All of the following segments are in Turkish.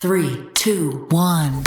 Three, two, one.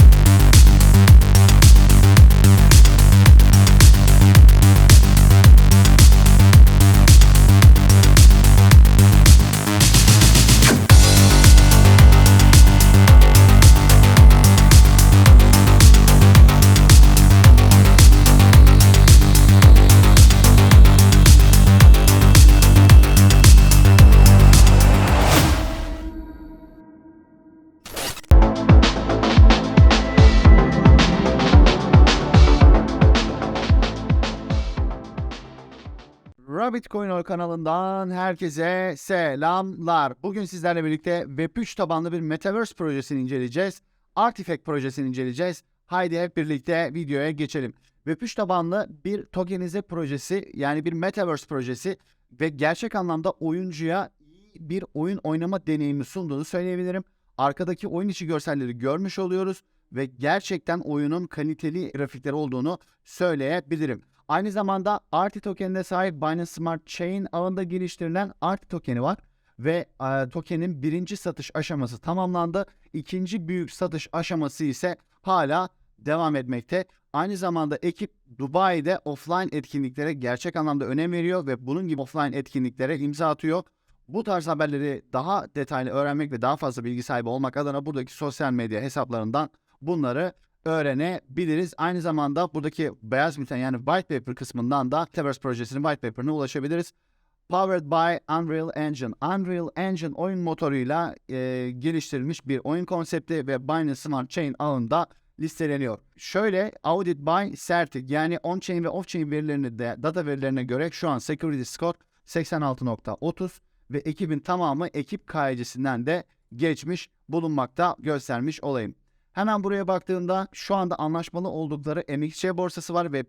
Rabbit Coin kanalından herkese selamlar. Bugün sizlerle birlikte Web3 tabanlı bir Metaverse projesini inceleyeceğiz. Artifact projesini inceleyeceğiz. Haydi hep birlikte videoya geçelim. Web3 tabanlı bir tokenize projesi yani bir Metaverse projesi ve gerçek anlamda oyuncuya bir oyun oynama deneyimi sunduğunu söyleyebilirim. Arkadaki oyun içi görselleri görmüş oluyoruz ve gerçekten oyunun kaliteli grafikleri olduğunu söyleyebilirim. Aynı zamanda Arti tokenine sahip Binance Smart Chain ağında geliştirilen Arti tokeni var ve e, tokenin birinci satış aşaması tamamlandı. İkinci büyük satış aşaması ise hala devam etmekte. Aynı zamanda ekip Dubai'de offline etkinliklere gerçek anlamda önem veriyor ve bunun gibi offline etkinliklere imza atıyor. Bu tarz haberleri daha detaylı öğrenmek ve daha fazla bilgi sahibi olmak adına buradaki sosyal medya hesaplarından bunları öğrenebiliriz. Aynı zamanda buradaki beyaz bülten yani white paper kısmından da Metaverse projesinin white paper'ına ulaşabiliriz. Powered by Unreal Engine. Unreal Engine oyun motoruyla e, geliştirilmiş bir oyun konsepti ve Binance Smart Chain ağında listeleniyor. Şöyle audit by Certic yani on-chain ve off-chain verilerini de data verilerine göre şu an security score 86.30 ve ekibin tamamı ekip KYC'sinden de geçmiş bulunmakta göstermiş olayım. Hemen buraya baktığımda şu anda anlaşmalı oldukları MXC borsası var ve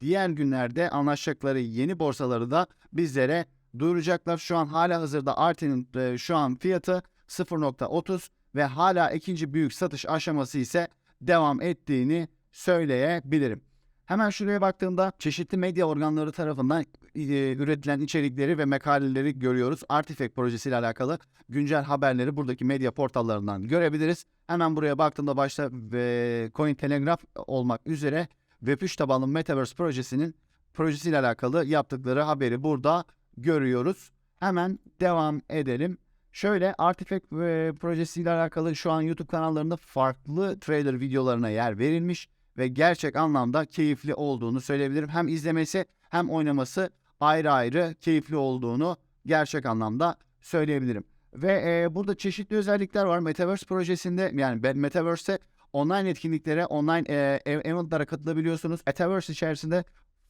diğer günlerde anlaşacakları yeni borsaları da bizlere duyuracaklar. Şu an hala hazırda Arte'nin e, şu an fiyatı 0.30 ve hala ikinci büyük satış aşaması ise devam ettiğini söyleyebilirim. Hemen şuraya baktığımda çeşitli medya organları tarafından e, üretilen içerikleri ve makaleleri görüyoruz. Artifact projesiyle alakalı güncel haberleri buradaki medya portallarından görebiliriz. Hemen buraya baktığımda başta ve Cointelegraph olmak üzere Web3 tabanlı Metaverse projesinin projesiyle alakalı yaptıkları haberi burada görüyoruz. Hemen devam edelim. Şöyle Artifact e, projesiyle alakalı şu an YouTube kanallarında farklı trailer videolarına yer verilmiş ve gerçek anlamda keyifli olduğunu söyleyebilirim. Hem izlemesi hem oynaması ayrı ayrı keyifli olduğunu gerçek anlamda söyleyebilirim. Ve e, burada çeşitli özellikler var. Metaverse projesinde yani Metaverse'te online etkinliklere, online e, eventlara katılabiliyorsunuz. Metaverse içerisinde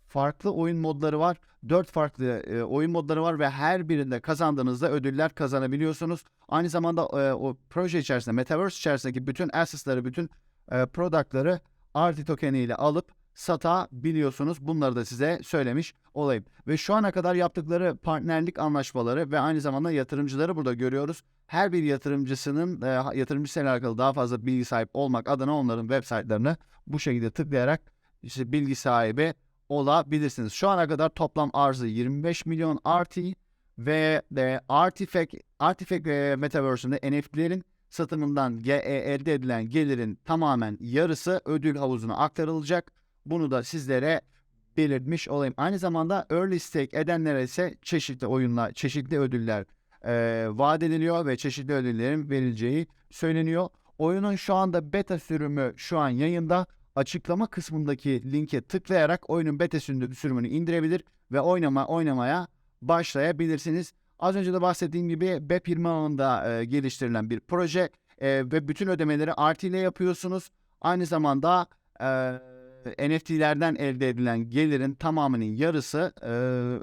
farklı oyun modları var. Dört farklı e, oyun modları var ve her birinde kazandığınızda ödüller kazanabiliyorsunuz. Aynı zamanda e, o proje içerisinde, Metaverse içerisindeki bütün assets'ları, bütün e, product'ları Arti tokeni ile alıp satabiliyorsunuz. Bunları da size söylemiş olayım. Ve şu ana kadar yaptıkları partnerlik anlaşmaları ve aynı zamanda yatırımcıları burada görüyoruz. Her bir yatırımcısının e, yatırımcısıyla alakalı daha fazla bilgi sahip olmak adına onların web site'larını bu şekilde tıklayarak işte bilgi sahibi olabilirsiniz. Şu ana kadar toplam arzı 25 milyon RT ve de Artifact, Artifact e, Metaverse'ünde NFT'lerin satımından e, elde edilen gelirin tamamen yarısı ödül havuzuna aktarılacak. Bunu da sizlere belirtmiş olayım. Aynı zamanda early stake edenlere ise çeşitli oyunlar, çeşitli ödüller e, vaat ediliyor ve çeşitli ödüllerin verileceği söyleniyor. Oyunun şu anda beta sürümü şu an yayında. Açıklama kısmındaki linke tıklayarak oyunun beta sürümünü indirebilir ve oynama oynamaya başlayabilirsiniz. Az önce de bahsettiğim gibi BEP20 ağında e, geliştirilen bir proje e, ve bütün ödemeleri RT ile yapıyorsunuz. Aynı zamanda e, NFT'lerden elde edilen gelirin tamamının yarısı e,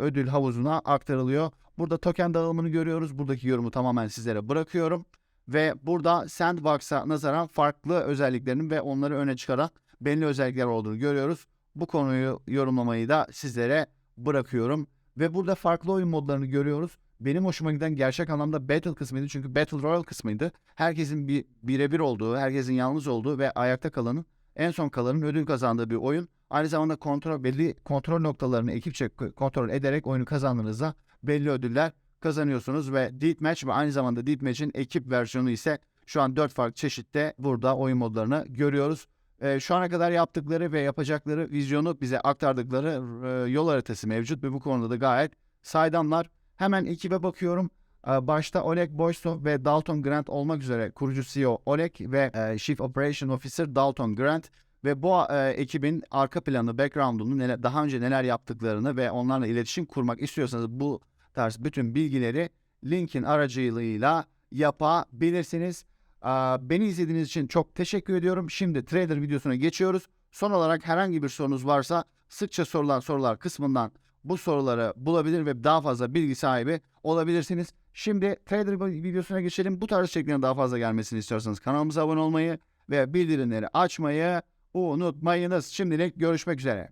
ödül havuzuna aktarılıyor. Burada token dağılımını görüyoruz. Buradaki yorumu tamamen sizlere bırakıyorum. Ve burada Sandbox'a nazaran farklı özelliklerinin ve onları öne çıkaran belli özellikler olduğunu görüyoruz. Bu konuyu yorumlamayı da sizlere bırakıyorum. Ve burada farklı oyun modlarını görüyoruz. Benim hoşuma giden gerçek anlamda Battle kısmıydı. Çünkü Battle Royale kısmıydı. Herkesin bir birebir olduğu, herkesin yalnız olduğu ve ayakta kalanın en son kalanın ödül kazandığı bir oyun. Aynı zamanda kontrol belli kontrol noktalarını ekipçe kontrol ederek oyunu kazandığınızda belli ödüller kazanıyorsunuz ve Deathmatch ve aynı zamanda Deathmatch'in ekip versiyonu ise Şu an 4 farklı çeşitte burada oyun modlarını görüyoruz. Ee, şu ana kadar yaptıkları ve yapacakları vizyonu bize aktardıkları e, yol haritası mevcut ve bu konuda da gayet saydamlar. Hemen ekibe bakıyorum. Ee, Başta Oleg Boysov ve Dalton Grant olmak üzere kurucu CEO Oleg ve e, Chief Operation Officer Dalton Grant ve bu e, ekibin arka planı, background'unu daha önce neler yaptıklarını ve onlarla iletişim kurmak istiyorsanız bu tarz bütün bilgileri linkin aracılığıyla yapabilirsiniz. Aa, Beni izlediğiniz için çok teşekkür ediyorum. Şimdi trader videosuna geçiyoruz. Son olarak herhangi bir sorunuz varsa sıkça sorulan sorular kısmından bu soruları bulabilir ve daha fazla bilgi sahibi olabilirsiniz. Şimdi trader videosuna geçelim. Bu tarz içeriklerin daha fazla gelmesini istiyorsanız kanalımıza abone olmayı ve bildirimleri açmayı unutmayınız. Şimdilik görüşmek üzere.